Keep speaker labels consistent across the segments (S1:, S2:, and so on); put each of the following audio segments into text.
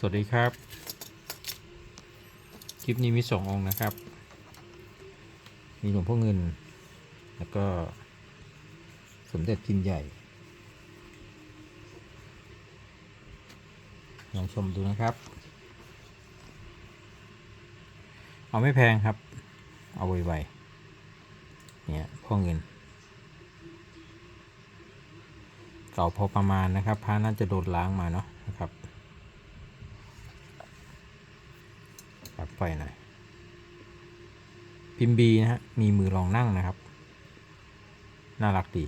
S1: สวัสดีครับ คลิปนี้มีสององค์นะครับ มีหลวงพ่อเงิน แล้วก็สมเด็จพิมพ์ใหญ่ลองชมดูนะครับ เอาไม่แพงครับ เอาไวๆเนี่ยพ่อเงิน เก่าพอประมาณนะครับพระน่าจะโดนล้างมาเนาะนะครับ ปรับไฟหน่อย พิมพ์บีนะฮะ มีมือรองนั่งนะครับ น่ารักดี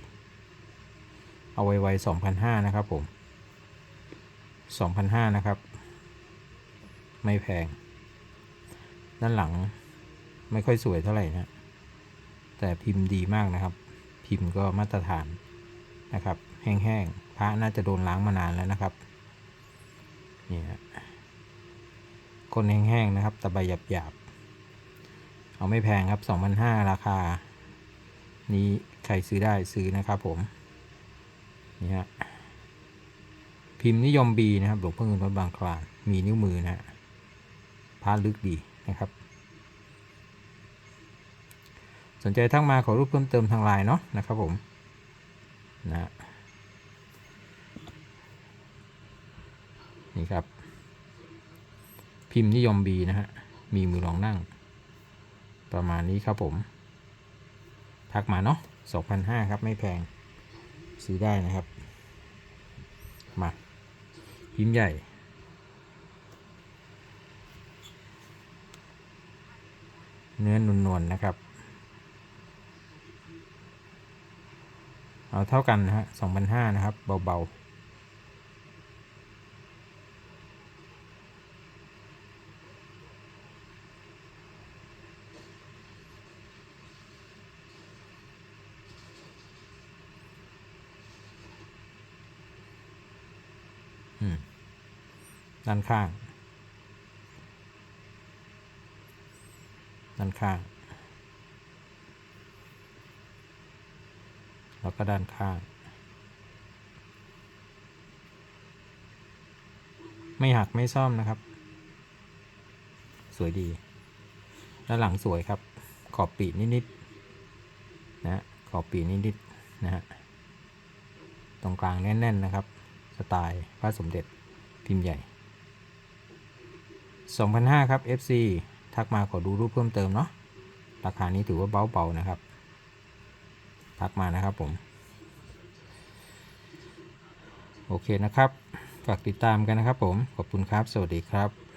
S1: เอาไวๆสองพันห้านะครับผมสองพันห้านะครับ ไม่แพง ด้านหลังไม่ค่อยสวยเท่าไหร่นะ แต่พิมพ์ดีมากนะครับ พิมพ์ก็มาตรฐานนะครับ แห้งๆ พระน่าจะโดนล้างมานานแล้วนะครับ นี่ฮะ คนแห้งๆนะครับตะใบหยาบๆ เอาไม่แพงครับ2,500ราคา นี้ใครซื้อได้ซื้อนะครับผม นี่ฮะพิมพ์นิยมบีนะครับหลวงพ่อเงินวัดบางคลานมีนิ้วมือนะฮะพระลึกดีนะครับ สนใจทั้งมาขอรูปเพิ่มเติมทางไลน์เนาะนะครับผมนะนี่ครับ พิมพ์นิยมบีนะฮะ มีมือรองนั่ง ประมาณนี้ครับผม ทักมาเนาะ2,500 ครับ ไม่แพง ซื้อได้นะครับ มา พิมพ์ใหญ่เนื้อนวลๆนะครับ เอาเท่ากันนะฮะ2,500นะครับ เบา ๆ อืม ด้านข้าง ด้านข้าง แล้วก็ด้านข้าง ไม่หักไม่ซ่อมนะครับ สวยดี ด้านหลังสวยครับ ขอบปีนิดๆนะฮะขอบปีนิดๆนะฮะ ตรงกลางแน่น ๆ นะครับ สไตล์พระสมเด็จพิมพ์ใหญ่ 2,500 ครับ FC ทักมาขอดูรูปเพิ่มเติมเนาะ ราคานี้ถือว่าเบาๆนะครับ ทักมานะครับผม โอเคนะครับ ฝากติดตามกันนะครับผม ขอบคุณครับ สวัสดีครับ